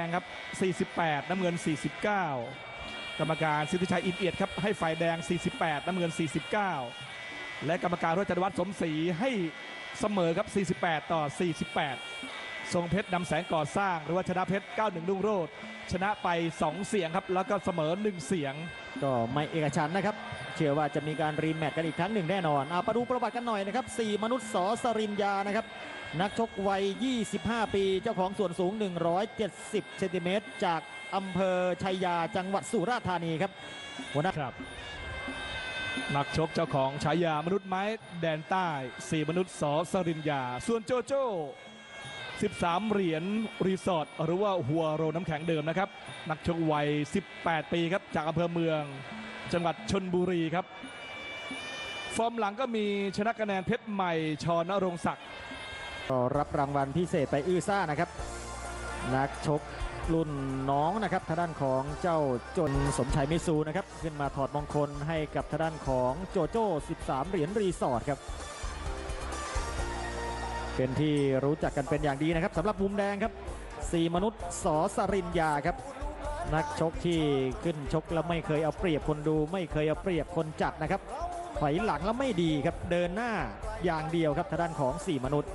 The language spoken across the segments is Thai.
แดงครับ 48 น้ำเงิน 49 กรรมการสิทธิชัยอินเอียดครับให้ฝ่ายแดง 48 น้ำเงิน 49 และกรรมการรจันวัฒน์สมศรีให้เสมอครับ 48 ต่อ 48 ทรงเพชรนำแสงก่อสร้าง หรือว่าชนะเพชร 91 รุ่งโรจน์ชนะไป 2 เสียงครับ แล้วก็เสมอ 1 เสียง ก็ไม่เอกฉันนะครับ เชื่อว่าจะมีการรีแมตช์กันอีกครั้งหนึ่งแน่นอนเอาไปดูประวัติกันหน่อยนะครับ 4 มนุษย์สอสรินยานะครับ นักชกวัย 25 ปี เจ้าของส่วนสูง 170 เซนติเมตร จากอำเภอชัยยาจังหวัดสุราษฎร์ธานีครับหัวหน้าครับ นักชกเจ้าของฉายามนุษย์ไม้แดนใต้ 4 มนุษย์สอสรินยา ส่วนโจโจ้ 13 เหรียญรีสอร์ทหรือว่าหัวโรน้ำแข็งเดิมนะครับ นักชกวัย 18 ปีครับ จากอำเภอเมือง จังหวัดชนบุรีครับ ฟอร์มหลังก็มีชนะคะแนนเพชรใหม่ชอนรงศักดิ์ก็รับรางวัลพิเศษไปอื้อซ่านะครับ นักชกรุ่นน้องนะครับทางด้านของเจ้าจนสมชัยมิซูนะครับ ขึ้นมาถอดมงคลให้กับทางด้านของโจโจ้ 13 เหรียญรีสอร์ทครับ เป็นที่รู้จักกันเป็นอย่างดีนะครับสำหรับมุมแดงครับ4มนุษย์สอสรินยาครับ นักชกที่ขึ้นชกแล้วไม่เคยเอาเปรียบคนดู ไม่เคยเอาเปรียบคนจัดนะครับถอยหลังแล้วไม่ดีครับ เดินหน้าอย่างเดียวครับทางด้านของ4มนุษย์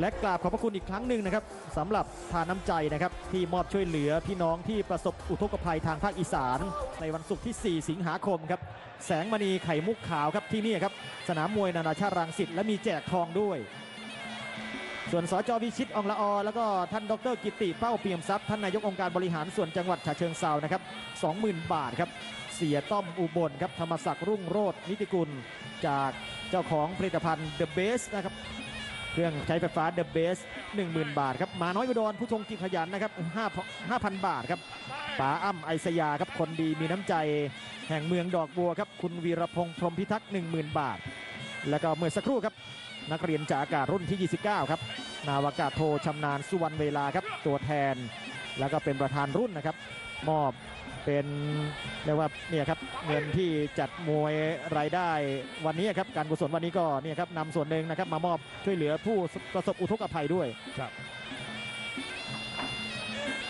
และกราบขอบพระคุณอีกครั้งหนึ่งนะครับสำหรับทานน้ำใจนะครับที่มอบช่วยเหลือพี่น้องที่ประสบอุทกภัยทางภาคอีสาน ในวันศุกร์ที่ 4 สิงหาคมครับแสงมณีไข่มุกขาวครับที่นี่ครับสนามมวยนานาชาติรังสิตและมีแจกทองด้วย ส่วนสจวิชิตองละอแล้วก็ท่านดรกิติเป้าเปี่ยมทรัพย์ท่านนายกองค์การบริหารส่วนจังหวัดฉะเชิงเซานะครับ20,000 บาทครับเสียต้อมอุบลครับธรรมศักดิ์รุ่งโรจนิติกุล จากเจ้าของผลิตภัณฑ์ The Best นะครับเครื่องใช้ไฟฟ้า The Best 10,000 บาทครับมาน้อยอุดรผู้ชงกิจขยันนะครับ5 5,000 บาทครับป๋าอ้ำไอสยาครับคนดีมีน้ำใจแห่งเมืองดอกบัวครับคุณวีรพงษ์พรหมพิทักษ์10,000 บาท แล้วก็เมื่อสักครู่ครับ นักเรียนจากอากาศรุ่นที่ 29 ครับ นาวากาศโทชำนาญสุวรรณเวลาครับ ตัวแทน แล้วก็เป็นประธานรุ่นนะครับ มอบเป็นเรียกว่าเนี่ยครับเงินที่จัดมวยรายได้วันนี้ครับการกุศลวันนี้ก็เนี่ยครับนำส่วนหนึ่งนะครับมามอบช่วยเหลือผู้ประสบอุทกภัยด้วย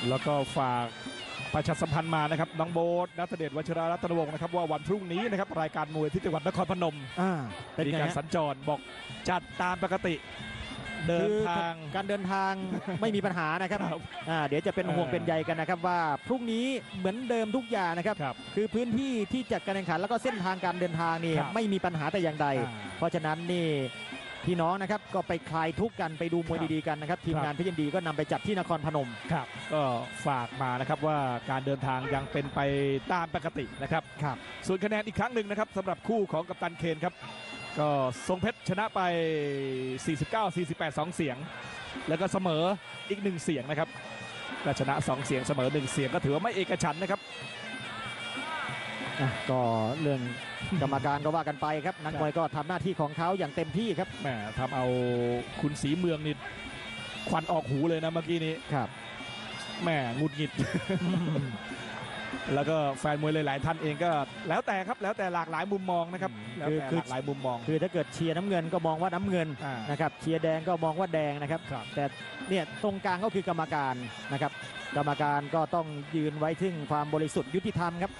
แล้วก็ฝาก ประชาสัมพันธ์มานะครับน้องโบ๊ทนัทเดชวชิรารัตนวงศ์นะครับว่าวันพรุ่งนี้นะครับรายการมวยที่จังหวัดนครพนมอ่าเป็นมีไงการฮะสัญจรบอกจัดตามปกติ เดินคือทาง การเดินทางไม่มีปัญหานะครับครับอ่าเดี๋ยวจะเป็นห่วงเออ เป็นใยกันนะครับว่าพรุ่งนี้เหมือนเดิมทุกอย่างนะครับ ครับ คือพื้นที่ที่จัดการแข่งขันแล้วก็เส้นทางการเดินทางนี่ครับไม่มีปัญหาแต่อย่างใด อ่า เพราะฉะนั้นนี่ พี่น้องนะครับก็ไปคลายทุกข์กันไปดูมวยครับดีๆกันนะครับ ทีมครับงานพี่ยินดีก็นำไปจัดที่นครพนมครับก็ฝากมานะครับว่าการเดินทางยังเป็นไปตามปกตินะครับครับส่วนคะแนนอีกครั้งหนึ่งนะครับสำหรับคู่ของกัปตันเคนครับ ก็ทรงเพชรชนะไป 49 48 2 เสียง แล้วก็เสมออีก 1 เสียงนะครับก็ชนะ 2 เสียงเสมอ 1 เสียงก็ถือว่าไม่เอกฉันท์นะครับ อะก็เรื่องกรรมการก็ว่ากันไปครับ นักมวยก็ทำหน้าที่ของเขาอย่างเต็มที่ครับแหมทำเอาคุณสีเมืองนี่ควันออกหูเลยนะเมื่อกี้นี้ครับ แหมหงุดหงิด แล้วก็แฟนมวยหลายๆท่านเองก็ แล้วแต่ครับแล้วแต่หลากหลายมุมมองนะครับอืมแล้วแต่คือหลากหลายมุมมอง คือถ้าเกิดเชียร์น้ำเงินก็มองว่าน้ำเงินอ่านะครับเชียร์แดงก็มองว่าแดงนะครับ ครับ แต่เนี่ยตรงกลางก็คือกรรมการนะครับ กรรมการก็ต้องยืนไว้ถึงความบริสุทธิ์ยุติธรรมครับ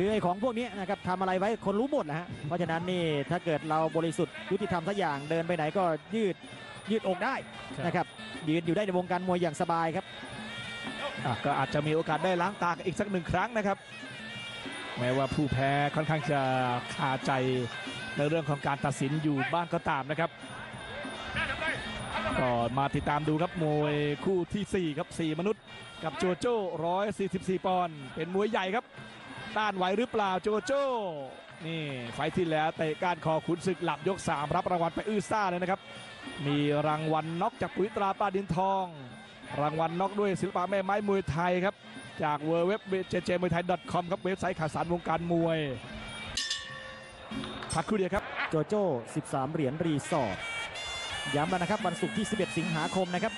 คือไอ้ของพวกนี้นะครับทำอะไรไว้คนรู้หมดนะฮะเพราะฉะนั้นนี่ถ้าเกิดเราบริสุทธิ์ยุติธรรมสักอย่างเดินไปไหนก็ยืดยืดอกได้นะครับยืนอยู่ได้ในวงการมวยอย่างสบายครับอะก็อาจจะมีโอกาสได้ล้างตากอีกสักหนึ่งครั้งนะครับ แม้ว่าผู้แพ้ค่อนข้างจะคาใจในเรื่องของการตัดสินอยู่บ้างก็ตามนะครับก็มาติดตามดูครับมวยคู่ทีสี่ 4 ครับ 4 มนุษย์ กับโจโจ้144 ปอนด์เป็นมวยใหญ่ครับ ต้านไหวหรือเปล่าโจโจ้ นี่ไฟที่แล้วเตะก้านคอขุนศึกหลับยก 3 รับรางวัลไปอื้อซ่าเลยนะครับ มีรางวัลน็อกจากปุ๋ยตราปลาดินทอง รางวัลน็อกด้วยศิลปะแม่ไม้มวยไทยครับ จากเว็บเจเจมวยไทย .com ครับเว็บไซต์ข่าวสารวงการมวยพักครู่เดียวครับโจโจ้ 13 เหรียญรีสอร์ทย้ำแล้วนะครับวันศุกร์ที่ 11 สิงหาคมนะครับ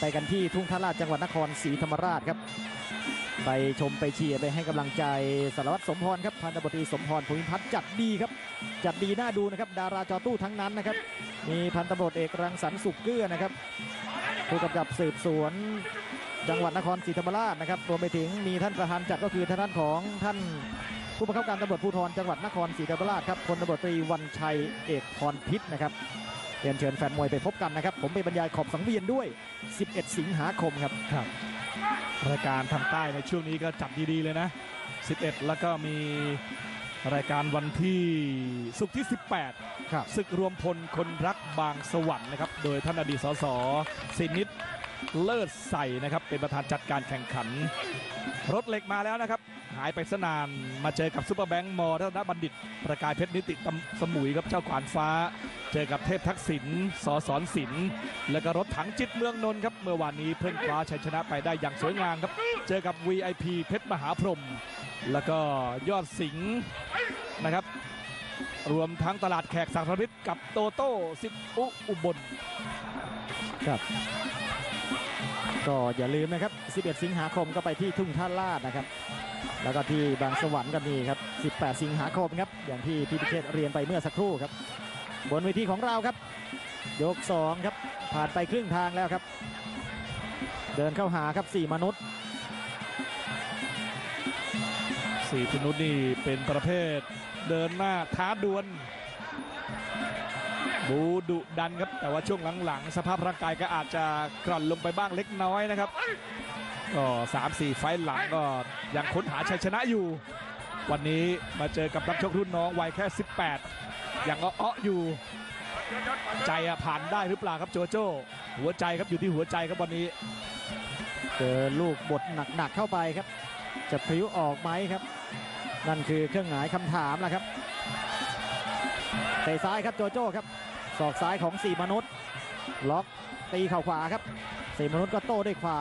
ไปกันที่ทุ่งท่าราชจังหวัดนครศรีธรรมราชครับ ไปชมไปเชียร์ไปให้กำลังใจสารวัตรสมพรครับพันตำรวจตรีสมพรภูมิพัฒน์จัดดีครับ จัดดีน่าดูนะครับ ดาราจอตู้ทั้งนั้นนะครับ มีพันตำรวจเอกรังสรรค์สุขเกื้อนะครับผู้กำกับสืบสวนจังหวัดนครศรีธรรมราชนะครับรวมไปถึงมีท่านประธานจัดก็คือท่านของท่านผู้บังคับการตำรวจภูธรจังหวัดนครศรีธรรมราชครับพลตำรวจตรีวันชัยเอกพรพิษนะครับเรียนเชิญแฟนมวยไปพบกันนะครับ ผมไปบรรยายขอบสังเวียนด้วย 11 สิงหาคมครับครับ รายการทางใต้ในช่วงนี้ก็จัดดีๆเลยนะ 11 แล้วก็มีรายการวันที่สุกร์ที่ 18ครับศึกรวมพลคนรักบางสวรรค์นะครับ โดยท่านอดีตสสสินิดเลิศใส่นะครับ เป็นประธานจัดการแข่งขัน รถเหล็กมาแล้วนะครับ หายไปสนานมาเจอกับซุปเปอร์แบงค์มอรัตนบัณฑิต ประกายเพชรนิติตำสมุยครับเจ้าขวานฟ้า เจอกับเทพทักษิณสอสอนศิลป์แล้วก็รถถังจิตเมืองนนท์ครับ เมื่อวานนี้เพิ่งคว้าชัยชนะไปได้อย่างสวยงามครับ เจอกับ VIP เพชรมหาพรหมแล้วก็ยอดสิงห์นะครับ รวมทั้งตลาดแขกสังรพิษกับโตโต้สิทธิ์อุอุบลก็อย่าลืมนะครับ 11 สิงหาคมก็ไปที่ทุ่งท่าลาดนะครับ แล้วก็ที่บางสวรรค์ก็มีครับ 18 สิงหาคมครับ อย่างที่พี่พิเชษเรียนไปเมื่อสักครู่ครับ บนเวทีของเราครับ ยก 2 ครับ ผ่านไปครึ่งทางแล้วครับ เดินเข้าหาครับ 4 มนุษย์สี่พนุษย์นี่เป็นประเภทเดินหน้าท้าดวลบูดุดันครับ แต่ว่าช่วงหลังๆ สภาพร่างกายก็อาจจะกร่อนลงไปบ้างเล็กน้อยนะครับ ก็สามสี่ไฟหลังก็ยังค้นหาชัยชนะอยู่ วันนี้มาเจอกับนักชกรุ่นน้องวัยแค่ 18 ยังอ้ออยู่ ใจอะผ่านได้หรือเปล่าครับโจโจ้ หัวใจครับอยู่ที่หัวใจครับวันนี้ เจอลูกบทหนักๆเข้าไปครับ จะพิ้วออกไหมครับ นั่นคือเครื่องหมายคำถามแล้วครับเตะซ้ายครับโจโจ้ครับศอกซ้ายของ4มนุษย์ ล็อกตีเข่าขวาครับสี่มนุษย์ก็โต้ด้วยขวา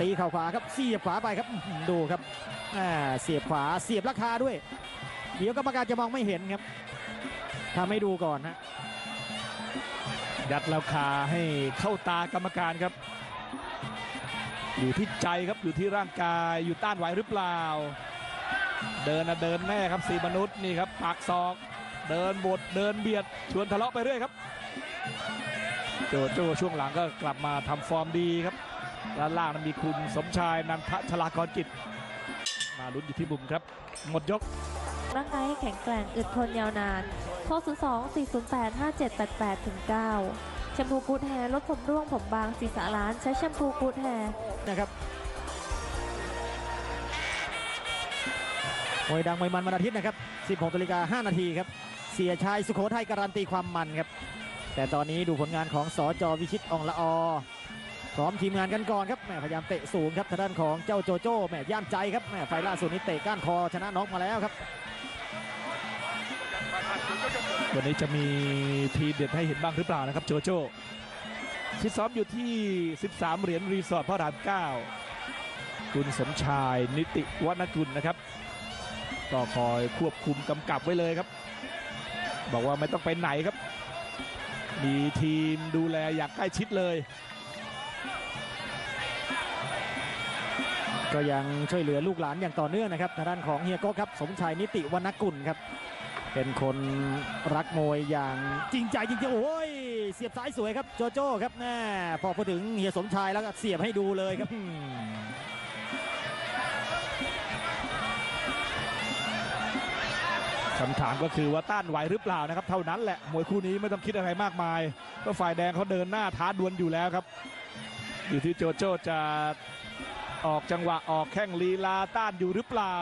ตีเข่าขวาครับเสียบขวาไปครับดูครับเสียบขวาเสียบราคาด้วย เดี๋ยวกรรมการจะมองไม่เห็นครับถ้าไม่ดูก่อนฮะยัดราคาให้เข้าตากรรมการครับ อยู่ที่ใจครับอยู่ที่ร่างกายอยู่ต้านไหวหรือเปล่า เดินนะเดินแน่ครับสีมนุษย์นี่ครับปากศอกเดินบดเดินเบียดชวนทะเลาะไปเรื่อยครับโจโจช่วงหลังก็กลับมาทำฟอร์มดีครับ ด้านล่างนั้นมีคุณสมชายนันทชลากรกิจ มาลุ้นอยู่ที่มุมครับ หมดยก ร่างกายให้แข็งแกร่งอึดทนยาวนาน โทร 02 408 5788ถึง9แชมพูกูดแฮร์ลดผมร่วงผมบางศีรษะล้าน ใช้แชมพูกูดแฮร์นะครับมวยดังมวยมันวันอาทิตย์นะครับ 16นาฬิกา5นาทีครับ เสียชายสุโขทัยการันตีความมันครับ แต่ตอนนี้ดูผลงานของสอจอวิชิตอองละออ พร้อมทีมงานกันก่อนครับแม่พยายามเตะสูงครับทางด้านของเจ้าโจโจ้แม่ย่ามใจครับแม่ไฟล่าสุดนี้เตะก้านคอชนะน็อกมาแล้วครับ วันนี้จะมีทีเด็ดให้เห็นบ้างหรือเปล่านะครับโจโจ้ที่ซ้อมอยู่ที่ 13 เหรียญรีสอร์ทพระราม9คุณสมชายนิติวัณกุลนะครับ ก็คอยควบคุมกำกับไว้เลยครับ บอกว่าไม่ต้องไปไหนครับ มีทีมดูแลอย่างใกล้ชิดเลย ก็ยังช่วยเหลือลูกหลานอย่างต่อเนื่องนะครับทางด้านของเฮียโก้ครับ สมชายนิติวรรณกุลครับ เป็นคนรักมวยอย่างจริงใจจริงๆโอ้ย เสียบซ้ายสวยครับโจโจ้ครับแน่พอพูดถึงเฮียสมชายแล้วก็เสียบให้ดูเลยครับคำถามก็คือว่าต้านไหวหรือเปล่านะครับเท่านั้นแหละมวยคู่นี้ไม่ต้องคิดอะไรมากมายก็ฝ่ายแดงเขาเดินหน้าท้าดวลอยู่แล้วครับ อยู่ที่โจโจ้จะ ออกจังหวะออกแข้งลีลาต้านอยู่หรือเปล่า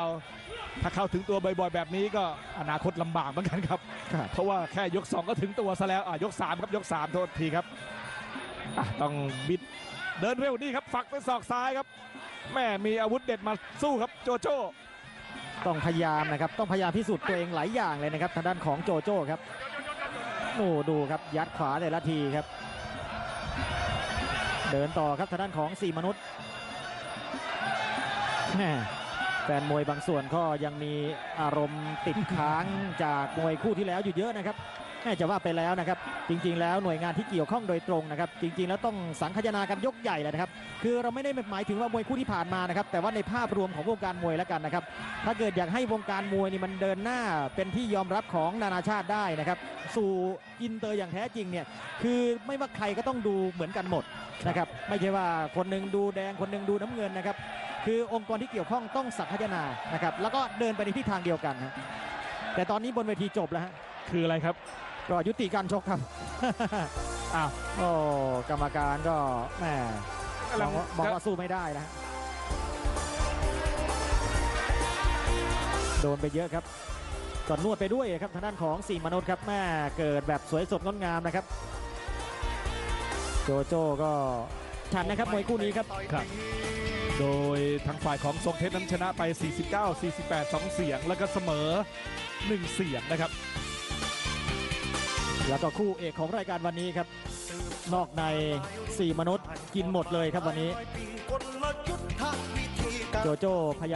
ถ้าเข้าถึงตัวบ่อยๆแบบนี้ก็อนาคตลำบากเหมือนกันครับครับ เพราะว่าแค่ยก 2 ก็ถึงตัวซะแล้วอะยก 3 ครับยก 3 โทษทีครับอะต้องบิดเดินเร็วนี่ครับฝักด้วยศอกซ้ายครับ แม่มีอาวุธเด็ดมาสู้ครับโจโจ้ต้องพยายามนะครับ ต้องพยายามพิสูจน์ตัวเองหลายอย่างเลยนะครับ ทางด้านของโจโจ้ครับโอ้ดูครับยัดขวาแต่ละทีครับ เดินต่อครับทางด้านของสี่มนุษย์ แม่แฟนมวยบางส่วนก็ยังมีอารมณ์ติดค้างจากมวยคู่ที่แล้วอยู่เยอะนะครับแม่จะว่าไปแล้วนะครับ จริง ๆ แล้วหน่วยงานที่เกี่ยวข้องโดยตรงนะครับ จริง ๆ แล้วต้องสังคายนากันยกใหญ่เลยนะครับ คือเราไม่ได้หมายถึงว่ามวยคู่ที่ผ่านมานะครับ แต่ว่าในภาพรวมของวงการมวยแล้วกันนะครับ ถ้าเกิดอยากให้วงการมวยนี่มันเดินหน้าเป็นที่ยอมรับของนานาชาติได้นะครับ สู่อินเตอร์อย่างแท้จริงเนี่ย คือไม่ว่าใครก็ต้องดูเหมือนกันหมดนะครับ ไม่ใช่ว่าคนหนึ่งดูแดงคนหนึ่งดูน้ำเงินนะครับ คือองค์กรที่เกี่ยวข้องต้องสังคายนานะครับแล้วก็เดินไปในทิศทางเดียวกันฮะแต่ตอนนี้บนเวทีจบแล้วฮะคืออะไรครับก็ยุติการชกครับ อ้าวโอ้กรรมการก็แหมกำลัมองงว่าบอกว่าสู้ไม่ได้นะฮะโดนไปเยอะครับก็นวดไปด้วยครับทางด้านของสี่มนุษย์ครับแม่เกิดแบบสวยสดงดงามนะครับ โจโจ้ก็ ฉันนะครับมวยคู่นี้ครับ ครับ โดยทางฝ่ายของทรงเพชรนั้นชนะไป 49 48 2 เสียง แล้วก็เสมอ 1 เสียงนะครับ แล้วก็คู่เอกของรายการวันนี้ครับ นอกใน 4 มนุษย์กินหมดเลยครับวันนี้ โจโจ้พยา